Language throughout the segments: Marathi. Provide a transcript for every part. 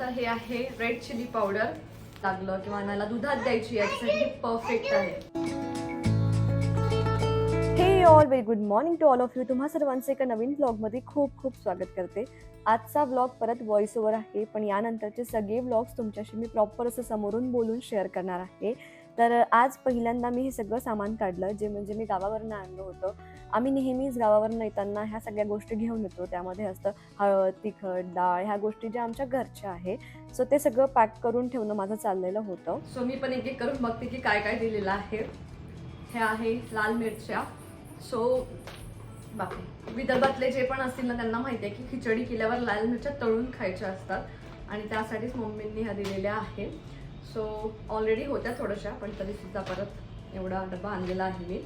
तर हे आहे रेड चिली पावडर लागलं किंवा मला दुधात द्यायची याच्यासाठी परफेक्ट आहे. हे all very good morning to all of you तुम्हा सर्वांचे एका नवीन ब्लॉगमध्ये खूप खूप स्वागत करते. आजचा ब्लॉग परत व्हॉइस ओव्हर आहे पण यानंतरचे सगळे ब्लॉग्स तुमच्याशी मी प्रॉपर असं समोरून बोलून शेअर करणार आहे. तर आज पहिल्यांदा मी हे सगळं सामान काढलं जे म्हणजे मी गावावरनं आणलं होतं. आम्ही नेहमीच गावावरून येताना ह्या सगळ्या गोष्टी घेऊन येतो. त्यामध्ये असतं हळद तिखट डाळ ह्या गोष्टी ज्या आमच्या घरच्या आहे सो ते सगळं पॅक करून ठेवणं माझं चाललेलं होतं. सो मी पण एक एक करून बघते की काय काय दिलेलं आहे. हे आहे लाल मिरच्या. सो बाकी विदर्भातले जे पण असतील ना त्यांना माहिती आहे की खिचडी केल्यावर लाल मिरच्या तळून खायच्या असतात. आणि त्यासाठीच मम्मींनी ह्या दिलेल्या आहे सो ऑलरेडी होत्या थोड्याशा पण तरीसुद्धा परत एवढा डबा आणलेला आहे मी.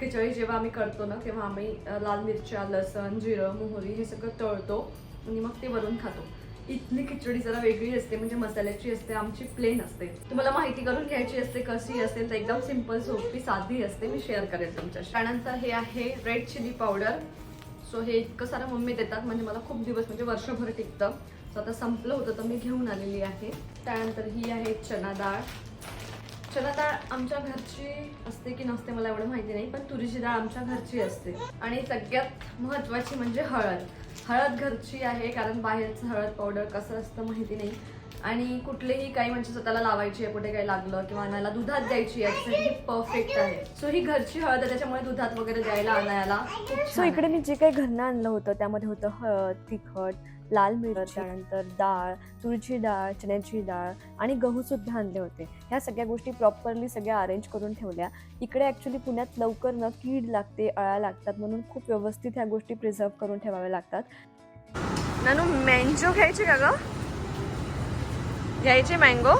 खिचडी जेव्हा आम्ही करतो ना तेव्हा आम्ही लाल मिरच्या लसण जिरं मोहरी हे सगळं तळतो आणि मग ते वरून खातो. इथली खिचडी जरा वेगळी असते म्हणजे मसाल्याची असते आमची प्लेन असते. तुम्हाला माहिती करून घ्यायची असते कशी असेल तर एकदम सिंपल सोपी साधी असते मी शेअर करेल तुमच्याशी. त्यानंतर हे आहे रेड चिली पावडर सो हे इतकं सारं मम्मी देतात म्हणजे मला खूप दिवस म्हणजे वर्षभर टिकतं. सो आता संपलं होतं तर मी घेऊन आलेली आहे. त्यानंतर ही आहे चना डाळ. चना डाळ आमच्या घरची असते की नसते मला एवढं माहिती नाही पण तुरीची डाळ आमच्या घरची असते. आणि सगळ्यात महत्त्वाची म्हणजे हळद. हळद घरची आहे कारण बाहेरचं हळद पावडर कसं असतं माहिती नाही. आणि कुठलेही काही म्हणजे स्वतःला लावायची आहे कुठे काही लागलं किंवा आणायला दुधात द्यायची आहे परफेक्ट आहे. सो ही घरची हळद आहे त्याच्यामुळे दुधात वगैरे द्यायला आणायला सो इकडे मी जे काही घरनं आणलं होतं त्यामध्ये होतं हळद तिखट लाल मिरच त्यानंतर डाळ तुरीची डाळ चण्याची डाळ आणि गहू सुद्धा आणले होते. ह्या सगळ्या गोष्टी प्रॉपरली सगळ्या अरेंज करून ठेवल्या. इकडे ॲक्च्युली पुण्यात लवकर न कीड लागते अळ्या लागतात म्हणून खूप व्यवस्थित ह्या गोष्टी प्रिझर्व करून ठेवाव्या लागतात. नानू मँगो घ्यायची का ग? घ्यायची मँगो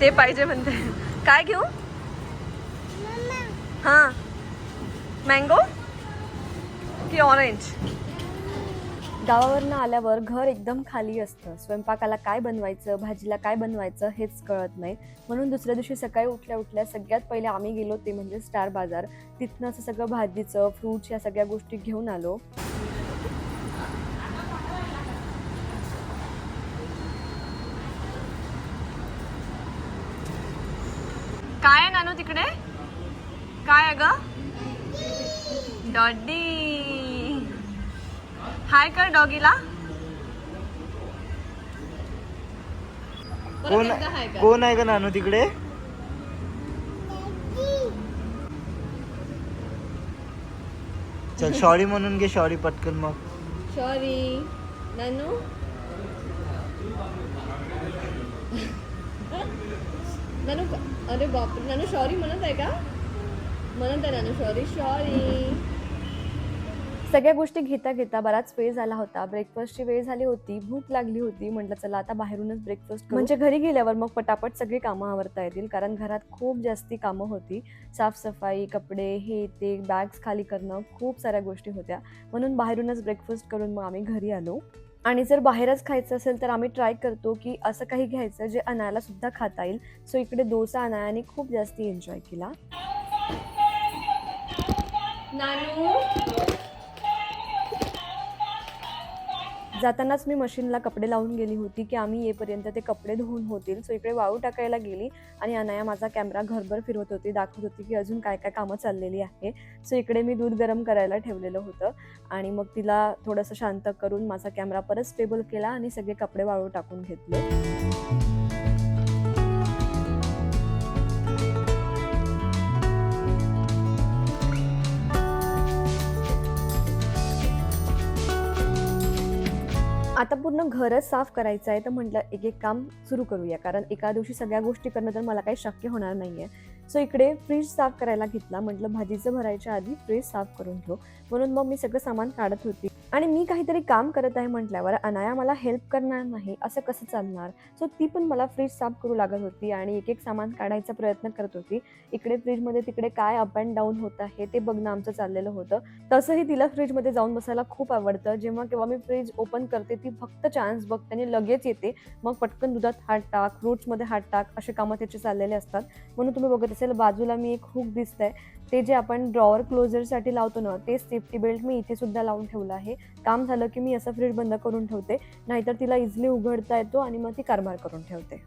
ते पाहिजे म्हणते. काय घेऊ? हा. मँगो की ऑरेंज गावावरनं आल्यावर घर एकदम खाली असतं. स्वयंपाकाला काय बनवायचं भाजीला काय बनवायचं हेच कळत नाही. म्हणून दुसऱ्या दिवशी सकाळी उठल्या उठल्या सगळ्यात पहिले आम्ही गेलो ते म्हणजे स्टार बाजार. तिथनं असं सगळं भाजीचं फ्रूट्स या सगळ्या गोष्टी घेऊन आलो काय आहे नानू तिकडे काय आहे ग डॉडी हाय कर डॉगीला? कोण. कोण आहे का नानू तिकडे? चल सॉरी म्हणून घे सॉरी पटकन मग. सॉरी नानू? नानू अरे बापरे नानू सॉरी म्हणत आहे का? म्हणत आहे नानू सॉरी सॉरी सगळ्या गोष्टी घेता घेता बराच वेळ झाला होता. ब्रेकफास्टची वेळ झाली होती भूक लागली होती. म्हटलं चला आता बाहेरूनच ब्रेकफास्ट म्हणजे घरी गेल्यावर मग पटापट सगळी कामं आवरता येतील? कारण घरात खूप जास्ती कामं होती. साफसफाई कपडे हे ते बॅग्स खाली करणं खूप साऱ्या गोष्टी होत्या. म्हणून बाहेरूनच ब्रेकफास्ट करून मग आम्ही घरी आलो. आणि जर बाहेरच खायचं असेल तर आम्ही ट्राय करतो की असं काही घ्यायचं जे अनायाला सुद्धा खाता येईल. सो इकडे डोसा अनायाने खूप जास्ती एन्जॉय केला. नानू? जातानाच मी मशीनला कपडे लावून गेली होती की आम्ही येईपर्यंत ते कपडे धुवून होतील. सो इकडे वाळू टाकायला गेली आणि अनाया माझा कॅमेरा घरभर फिरवत होती दाखवत होती की अजून काय काय कामं चाललेली आहे. सो इकडे मी दूध गरम करायला ठेवलेलं होतं आणि मग तिला थोडंसं शांत करून माझा कॅमेरा परत स्टेबल केला आणि सगळे कपडे वाळू टाकून घेतले. आता पूर्ण घरच साफ करायचं आहे तर म्हटलं एक एक काम सुरू करूया. कारण एका दिवशी सगळ्या गोष्टी करणं तर मला काही शक्य होणार नाही आहे सो इकडे फ्रीज साफ करायला घेतला. म्हटलं भाजीचं भरायच्या आधी फ्रीज साफ करून ठेव म्हणून मग मी सगळं सामान काढत होती. आणि मी काहीतरी काम करत आहे म्हटल्यावर अनाया मला हेल्प करणार नाही असं कसं चालणार? सो ती पण मला फ्रीज साफ करू लागत होती आणि एक एक सामान काढायचा प्रयत्न करत होती. इकडे फ्रीजमध्ये तिकडे काय अप अँड डाऊन होत आहे ते बघणं आमचं चाललेलं होतं. तसंही तिला फ्रीजमध्ये जाऊन बसायला खूप आवडतं. जेव्हा केव्हा मी फ्रीज ओपन करते ती फक्त चान्स बघते आणि लगेच येते. मग पटकन दुधात हात टाक फ्रूट्समध्ये हात टाक असे कामं त्याचे चाललेले असतात. म्हणून तुम्ही बघत असेल बाजूला मी एक हुक दिसत आहे ते जे आपण ड्रॉवर क्लोजरसाठी लावतो ना ते सेफ्टी बेल्ट मी इथे सुद्धा लावून ठेवलं आहे. काम झालं की मी असं फ्रीज बंद करून ठेवते नाहीतर तिला इझिली उघडता येतो आणि मग ती कारभार करून ठेवते.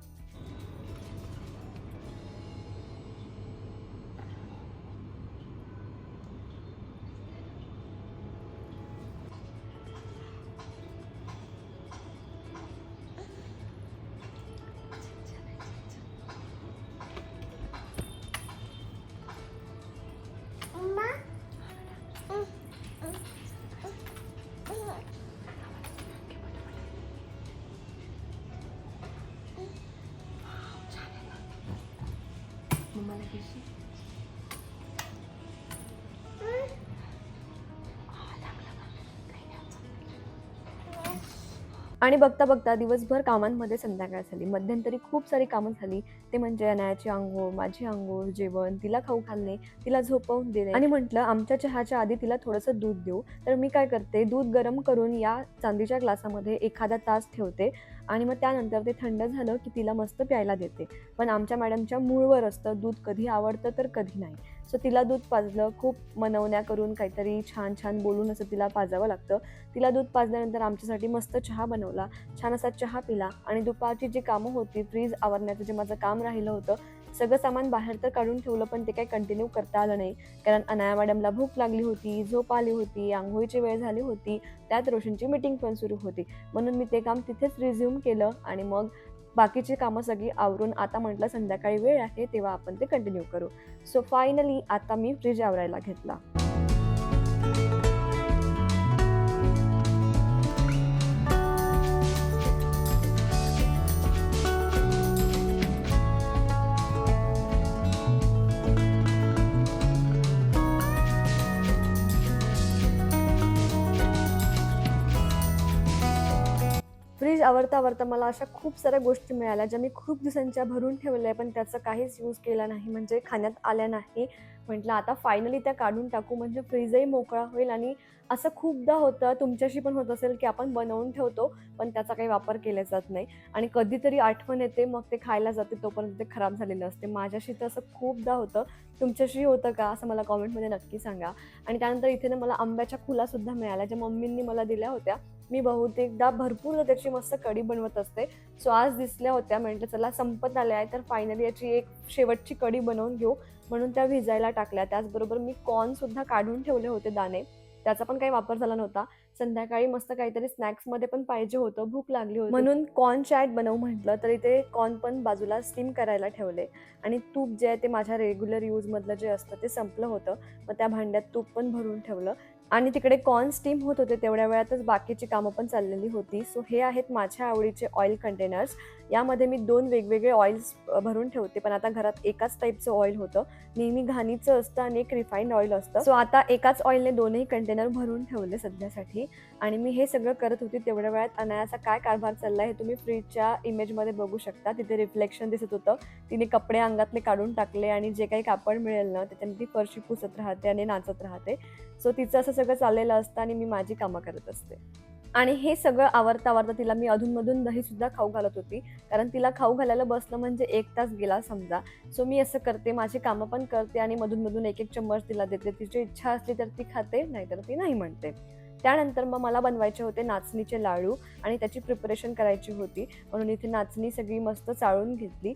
आणि बघता बघता दिवसभर कामांमध्ये संध्याकाळ झाली. मध्यंतरी खूप सारी कामं झाली. ते म्हणजे अनायाची आंघोळ माझी आंघोळ जेवण तिला खाऊ घालणे तिला झोपवून देणे. आणि म्हटलं आमच्या चहाच्या आधी तिला थोडंसं दूध देऊ. तर मी काय करते दूध गरम करून या चांदीच्या ग्लासामध्ये एखादा तास ठेवते. आणि मग त्यानंतर ते थंड झालं की तिला मस्त प्यायला देते. पण आमच्या मॅडमच्या मूळवर असतं दूध कधी आवडतं तर कधी नाही. सो तिला दूध पाजलं खूप मनवण्या करून काहीतरी छान छान बोलून असं तिला पाजावं लागतं. तिला दूध पाजल्यानंतर आमच्यासाठी मस्त चहा बनवला. छान असा चहा पिला आणि दुपारची जी कामं होती फ्रीज आवरण्याचं जे माझं काम राहिलं होतं सगळं सामान बाहेर तर काढून ठेवलं पण ते काही कंटिन्यू करता आलं नाही. कारण अनाया मॅडमला भूक लागली होती झोप आली होती आंघोळीची वेळ झाली होती. त्यात रोशनची मीटिंग पण सुरू होती. म्हणून मी ते काम तिथेच रिझ्यूम केलं आणि मग बाकीची कामं सगळी आवरून आता म्हटलं संध्याकाळी वेळ आहे तेव्हा आपण ते कंटिन्यू करू. सो फायनली आता मी फ्रीज आवरायला घेतला. आवडता आवडता मला अशा खूप साऱ्या गोष्टी मिळाल्या ज्या मी खूप दिवसांच्या भरून ठेवल्या पण त्याचा काहीच यूज केला नाही. म्हणजे खाण्यात आल्या नाही. म्हटलं आता फायनली त्या काढून टाकू. म्हणजे फ्रीजही मोकळा होईल आणि असं खूपदा होतं तुमच्याशी पण होत असेल की आपण बनवून ठेवतो पण त्याचा काही वापर केला जात नाही. आणि कधीतरी आठवण येते मग ते खायला जाते तोपर्यंत ते खराब झालेलं असते. माझ्याशी तर असं खूपदा होतं. तुमच्याशी होतं का असं मला कॉमेंटमध्ये नक्की सांगा. आणि त्यानंतर इथे ना मला आंब्याच्या खुलासुद्धा मिळाल्या ज्या मम्मींनी मला दिल्या होत्या. मी बहुतेकदा भरपूर त्याची मस्त कढी बनवत असते. सो आज दिसल्या होत्या. म्हटलं चला संपत आल्या आहे. तर फायनली याची एक शेवटची कढी बनवून घेऊ. म्हणून त्या भिजायला टाकल्या. त्याचबरोबर मी कॉर्नसुद्धा काढून ठेवले होते दाणे. त्याचा पण काही वापर झाला नव्हता. संध्याकाळी मस्त काहीतरी स्नॅक्समध्ये पण पाहिजे होतं. भूक लागली होती. म्हणून कॉर्न चॅट बनवू म्हटलं. तर इथे कॉर्न पण बाजूला स्टीम करायला ठेवले. आणि तूप जे आहे ते माझ्या रेग्युलर यूजमधलं जे असतं ते संपलं होतं. मग त्या भांड्यात तूप पण भरून ठेवलं. आणि तिकडे कॉर्न स्टीम होत होते तेवढ्या वेळातच बाकीची कामं पण चाललेली होती. सो हे आहेत माझ्या आवडीचे ऑइल कंटेनर्स यामध्ये मी दोन वेगवेगळे ऑइल्स भरून ठेवते पण आता घरात एकाच टाईपचं ऑइल होतं. नेहमी घाणीचं असतं आणि एक रिफाईंड ऑइल असतं. सो आता एकाच ऑइलने दोनही कंटेनर भरून ठेवले सध्यासाठी. आणि मी हे सगळं करत होती तेवढ्या वेळात. अनायाचा काय कारभार चालला हे तुम्ही फ्रीजच्या इमेजमध्ये बघू शकता. तिथे रिफ्लेक्शन दिसत होतं. तिने कपडे अंगातले काढून टाकले आणि जे काही कापड मिळेल ना त्याच्याने ती फरशी पुसत राहते आणि नाचत राहते. सो तिचं असं सगळं चाललेलं असतं आणि मी माझी कामं करत असते. आणि हे सगळं आवरता आवरता तिला मी अधूनमधून दही सुद्धा खाऊ घालत होती. कारण तिला खाऊ घालायला बसलं म्हणजे एक तास गेला समजा. सो मी असं करते माझी कामं पण करते आणि मधून एक एक चम्मच तिला देते. तिची इच्छा असली तर ती खाते नाहीतर ती नाही म्हणते. त्यानंतर मग मला बनवायचे होते नाचणीचे लाडू आणि त्याची प्रिपरेशन करायची होती. म्हणून इथे नाचणी सगळी मस्त चाळून घेतली.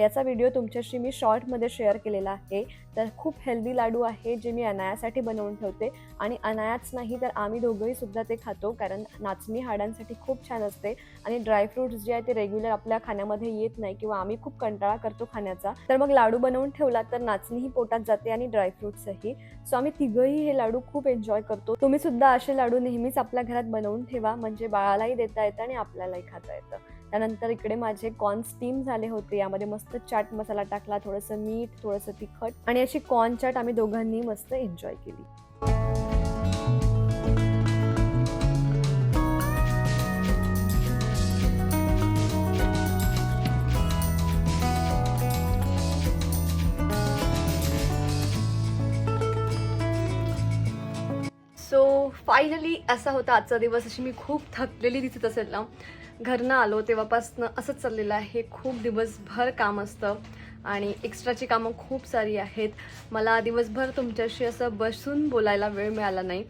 याचा व्हिडिओ तुमच्याशी मी शॉर्टमध्ये शेअर केलेला आहे. तर खूप हेल्दी लाडू आहे जे मी अनायासाठी बनवून ठेवते. आणि अनायाच नाही तर आम्ही दोघंही सुद्धा ते खातो कारण नाचणी हाडांसाठी खूप छान असते. आणि ड्रायफ्रुट्स जे आहे ते रेग्युलर आपल्या खाण्यामध्ये येत नाही किंवा आम्ही खूप कंटाळा करतो खाण्याचा. तर मग लाडू बनवून ठेवला तर नाचणीही पोटात जाते आणि ड्रायफ्रुट्सही सो आम्ही तिघंही हे लाडू खूप एन्जॉय करतो. तुम्ही सुद्धा असे लाडू नेहमीच आपल्या घरात बनवून ठेवा म्हणजे बाळालाही देता येतं आणि आपल्यालाही खाता येतं. त्यानंतर इकडे माझे कॉर्न स्टीम झाले होते यामध्ये मस्त चाट मसाला टाकला थोडंसं मीठ थोडंसं तिखट आणि अशी कॉर्न चाट आम्ही दोघांनी मस्त एन्जॉय केली. फायनली असा होता आजचा दिवस. अशी मी खूप थकलेली दिसत असेल ना. घरनं आलो तेव्हापासनं असंच चाललेलं आहे. खूप दिवसभर काम असतं आणि एक्स्ट्राची कामं खूप सारी आहेत. मला दिवसभर तुमच्याशी असं बसून बोलायला वेळ मिळाला नाही.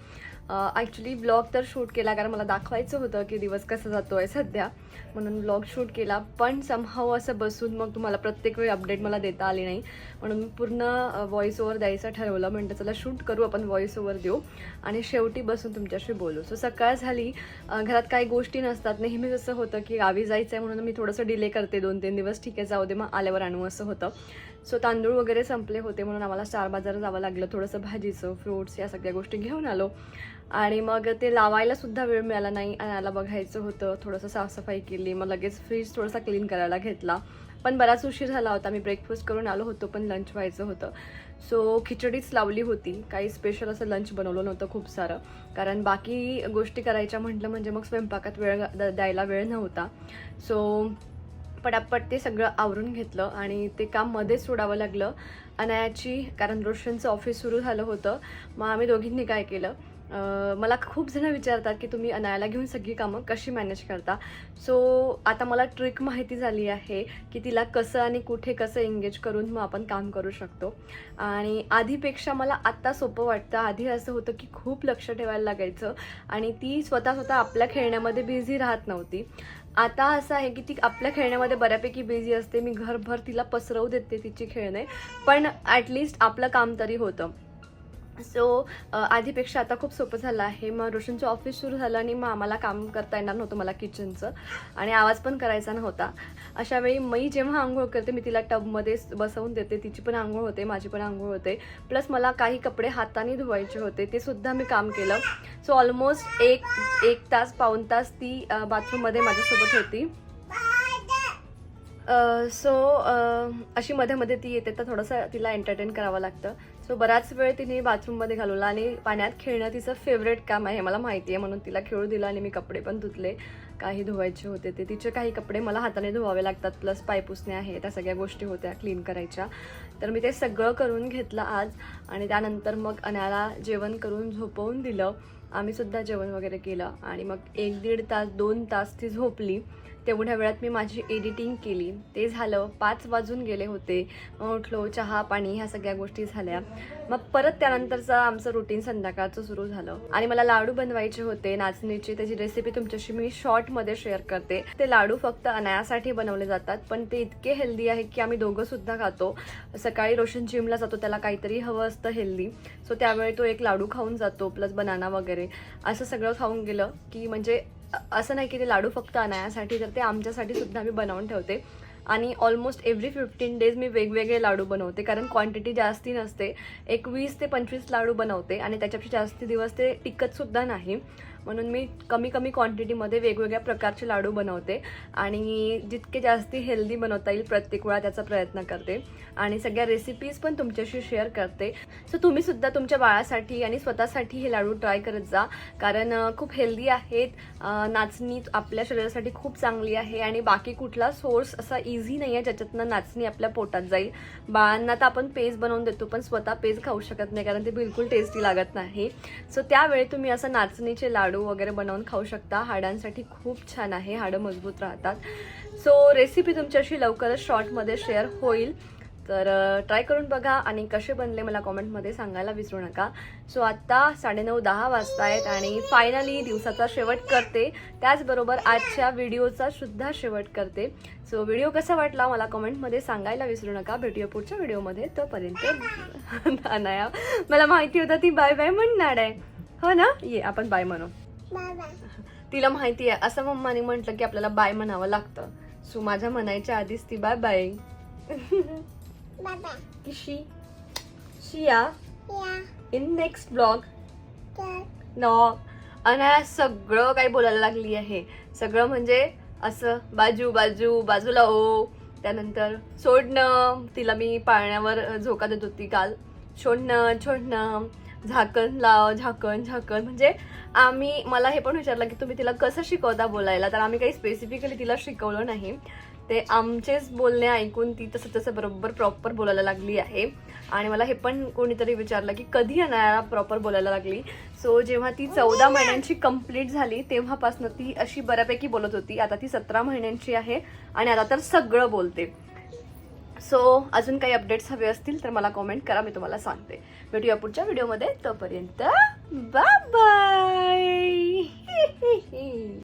ॲक्च्युली ब्लॉग तर शूट केला कारण मला दाखवायचं होतं की दिवस कसा जातो आहे सध्या. म्हणून ब्लॉग शूट केला. पण समहाव असं बसून मग तुम्हाला प्रत्येक वेळी अपडेट मला देता आली नाही. म्हणून मी पूर्ण व्हॉइस ओव्हर द्यायचं ठरवलं. म्हणतं चला शूट करू आपण व्हॉइस ओव्हर देऊ. आणि शेवटी बसून तुमच्याशी बोलू. सो सकाळ झाली. घरात काही गोष्टी नसतात. नेहमीच असं होतं की गावी जायचं आहे म्हणून मी थोडंसं डिले करते. दोन तीन दिवस. ठीक आहे जाऊ दे. मग आल्यावर आणू असं होतं. सो तांदूळ वगैरे संपले होते म्हणून आम्हाला स्टार बाजार जावं लागलं. थोडंसं भाजीचं फ्रुट्स या सगळ्या गोष्टी घेऊन आलो. आणि मग ते लावायला सुद्धा वेळ मिळाला नाही आणायला बघायचं होतं थोडंसं साफसफाई केली मग लगेच फ्रीज थोडासा क्लीन करायला घेतला. पण बराच उशीर झाला होता मी ब्रेकफास्ट करून आलो होतो पण लंच व्हायचं होतं. सो खिचडीच लावली होती. काही स्पेशल असं लंच बनवलं नव्हतं खूप सारं. कारण बाकी गोष्टी करायच्या म्हटलं म्हणजे मग स्वयंपाकात वेळ द- द्यायला वेळ नव्हता. सो पटापट ते सगळं आवरून घेतलं आणि ते काम मध्येच सोडावं लागलं. अनायाची कारण रोशनचं ऑफिस सुरू झालं होतं. मग आम्ही दोघींनी काय केलं? मला खूप जण विचारतात की तुम्ही अनायाला घेऊन सगळी कामं कशी मॅनेज करता? सो आता मला ट्रिक माहिती झाली आहे की तिला कसं आणि कुठे कसं एंगेज करून मग आपण काम करू शकतो. आणि आधीपेक्षा मला आत्ता सोपं वाटतं. आधी असं होतं की खूप लक्ष ठेवायला लागायचं आणि ती स्वतः स्वतः आपल्या खेळण्यामध्ये बिझी राहत नव्हती. आता असं आहे की ती आपल्या खेळण्यामध्ये बऱ्यापैकी बिझी असते. मी घरभर तिला पसरवू देते तिची खेळणे. पण ॲटलिस्ट आपलं काम तरी होतं. सो आधीपेक्षा आता खूप सोपं झालं आहे. मग रोशनचं ऑफिस सुरू झालं आणि मग आम्हाला काम करता येणार नव्हतं मला किचनचं आणि आवाज पण करायचा नव्हता. अशा वेळी मी जेव्हा आंघोळ करते मी तिला टबमध्ये बसवून देते. तिची पण आंघोळ होते माझी पण आंघोळ होते. प्लस मला काही कपडे हाताने धुवायचे होते. ते सुद्धा मी काम केलं. सो ऑलमोस्ट एक एक तास पाऊण तास ती बाथरूममध्ये माझ्यासोबत होती. सो अशी मध्ये मध्ये ती येते तर थोडंसं तिला एंटरटेन करावं लागतं. सो बराच वेळ तिने बाथरूममध्ये घालवला आणि पाण्यात खेळणं तिचं फेवरेट काम आहे मला माहिती आहे. म्हणून तिला खेळू दिलं आणि मी कपडे पण धुतले. काही धुवायचे होते ते. तिचे काही कपडे मला हाताने धुवावे लागतात प्लस पाय पुसणे आहे त्या सगळ्या गोष्टी होत्या क्लीन करायच्या. तर मी ते सगळं करून घेतलं आज आणि त्यानंतर मग अनाला जेवण करून झोपवून दिलं. आम्ही सुद्धा जेवण वगैरे केलं आणि मग एक दीड तास दोन तास ती झोपली. तेवढ्या वेळात मी माझी एडिटिंग केली. ते झालं पाच वाजून गेले होते. मग उठलो चहा पाणी ह्या सगळ्या गोष्टी झाल्या. मग परत त्यानंतरचं आमचं रुटीन संध्याकाळचं सुरू झालं. आणि मला लाडू बनवायचे होते नाचणीचे. त्याची रेसिपी तुमच्याशी मी शॉर्टमध्ये शेअर करते. ते लाडू फक्त अनायासाठी बनवले जातात पण ते इतके हेल्दी आहे की आम्ही दोघं सुद्धा खातो. सकाळी रोशन जिमला जातो त्याला काहीतरी हवं असतं हेल्दी सो त्यावेळी तो एक लाडू खाऊन जातो प्लस बनाना वगैरे. असं सगळं खाऊन गेलं की म्हणजे असं नाही की ते लाडू फक्त अनायासाठी तर ते आमच्यासाठी सुद्धा मी बनवून ठेवते. आणि ऑलमोस्ट एव्हरी फिफ्टीन डेज मी वेगवेगळे लाडू बनवते कारण क्वांटिटी जास्ती नसते. एक वीस ते पंचवीस लाडू बनवते आणि त्याच्यापेक्षा जास्ती दिवस ते टिकतसुद्धा नाही. म्हणून मी कमी कमी क्वांटिटीमध्ये वेगवेगळ्या प्रकारचे लाडू बनवते. आणि जितके जास्ती हेल्दी बनवता येईल प्रत्येक वेळा त्याचा प्रयत्न करते. आणि सगळ्या रेसिपीज पण तुमच्याशी शेअर करते. सो तुम्हीसुद्धा तुमच्या बाळासाठी आणि स्वतःसाठी हे लाडू ट्राय करत जा. कारण खूप हेल्दी आहेत. नाचणी आपल्या शरीरासाठी खूप चांगली आहे. आणि बाकी कुठला सोर्स असा इझी नाही आहे ज्याच्यातनं नाचणी आपल्या पोटात जाईल. बाळांना तर आपण पेज बनवून देतो पण स्वतः पेज खाऊ शकत नाही. कारण ते बिलकुल टेस्टी लागत नाही. सो त्यावेळी तुम्ही असं नाचणीचे लाडू वगैरे बनवून खाऊ शकता. हाडांसाठी खूप छान आहे. हाडं मजबूत राहतात. सो रेसिपी तुमच्याशी लवकरच शॉर्टमध्ये शेअर होईल. तर ट्राय करून बघा आणि कसे बनले मला कॉमेंटमध्ये सांगायला विसरू नका. सो आत्ता साडेनऊ दहा वाजता आहेत आणि फायनली दिवसाचा शेवट करते. त्याचबरोबर आजच्या व्हिडिओचा सुद्धा शेवट करते. सो व्हिडिओ कसा वाटला मला कॉमेंटमध्ये सांगायला विसरू नका. भेटूया पुढच्या व्हिडिओमध्ये तोपर्यंत मला माहिती होतं ती बाय बाय म्हणणार आहे. हो ना? ये आपण बाय म्हणू. तिला माहिती आहे. असं मम्माने म्हटलं की आपल्याला बाय म्हणावं लागतं. सो माझ्या म्हणायच्या आधीच ती बाय बाय. किशी? शिया? इन नेक्स्ट ब्लॉग नो अनाया सगळं काही बोलायला लागली आहे. सगळं म्हणजे असं बाजू बाजू बाजूला ओ. त्यानंतर सोडणं. तिला मी पाळण्यावर झोका देत होती काल. सोडणं छोडणं. झाकण लाव झाकण झाकण. म्हणजे आम्ही मला हे पण विचारलं की तुम्ही तिला कसं शिकवता बोलायला? तर आम्ही काही स्पेसिफिकली तिला शिकवलं नाही. ते आमचेच बोलणे ऐकून ती तसं तसं बरोबर प्रॉपर बोलायला लागली आहे. आणि मला हे पण कोणीतरी विचारलं की कधी अनायाला प्रॉपर बोलायला लागली? सो जेव्हा ती चौदा महिन्यांची कंप्लीट झाली तेव्हापासून ती अशी बऱ्यापैकी बोलत होती. आता ती सतरा महिन्यांची आहे आणि आता तर सगळं बोलते. सो अजून काही अपडेट्स हवे असतील तर मला कॉमेंट करा मी तुम्हाला सांगते. भेटूया पुढच्या व्हिडिओमध्ये तोपर्यंत बाय बाय